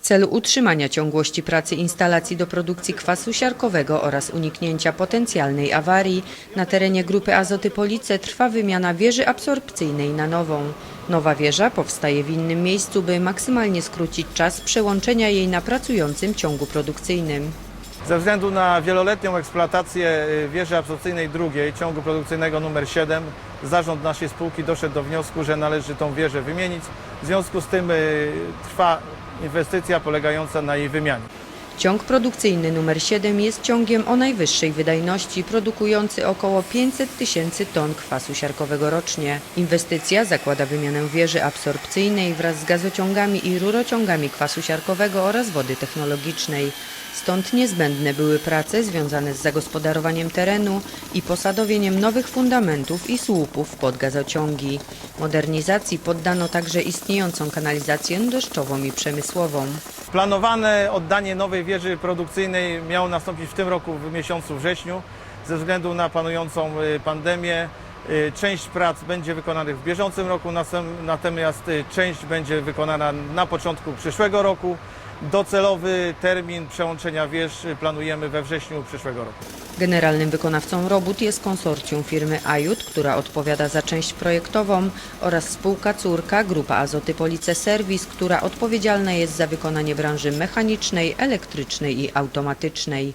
W celu utrzymania ciągłości pracy instalacji do produkcji kwasu siarkowego oraz uniknięcia potencjalnej awarii na terenie Grupy Azoty Police trwa wymiana wieży absorpcyjnej na nową. Nowa wieża powstaje w innym miejscu, by maksymalnie skrócić czas przełączenia jej na pracującym ciągu produkcyjnym. Ze względu na wieloletnią eksploatację y, wieży absorpcyjnej drugiej, ciągu produkcyjnego numer 7, zarząd naszej spółki doszedł do wniosku, że należy tą wieżę wymienić. W związku z tym y, trwa inwestycja polegająca na jej wymianie. Ciąg produkcyjny nr 7 jest ciągiem o najwyższej wydajności, produkujący około 500 tysięcy ton kwasu siarkowego rocznie. Inwestycja zakłada wymianę wieży absorpcyjnej wraz z gazociągami i rurociągami kwasu siarkowego oraz wody technologicznej. Stąd niezbędne były prace związane z zagospodarowaniem terenu i posadowieniem nowych fundamentów i słupów pod gazociągi. Modernizacji poddano także istniejącą kanalizację deszczową i przemysłową. Planowane oddanie nowej wieży produkcyjnej miało nastąpić w tym roku w miesiącu wrześniu. Ze względu na panującą y, pandemię y, część prac będzie wykonanych w bieżącym roku, natomiast y, część będzie wykonana na początku przyszłego roku. Docelowy termin przełączenia wież planujemy we wrześniu przyszłego roku. Generalnym wykonawcą robót jest konsorcjum firmy Ajut, która odpowiada za część projektową oraz spółka córka Grupa Azoty Police Service, która odpowiedzialna jest za wykonanie branży mechanicznej, elektrycznej i automatycznej.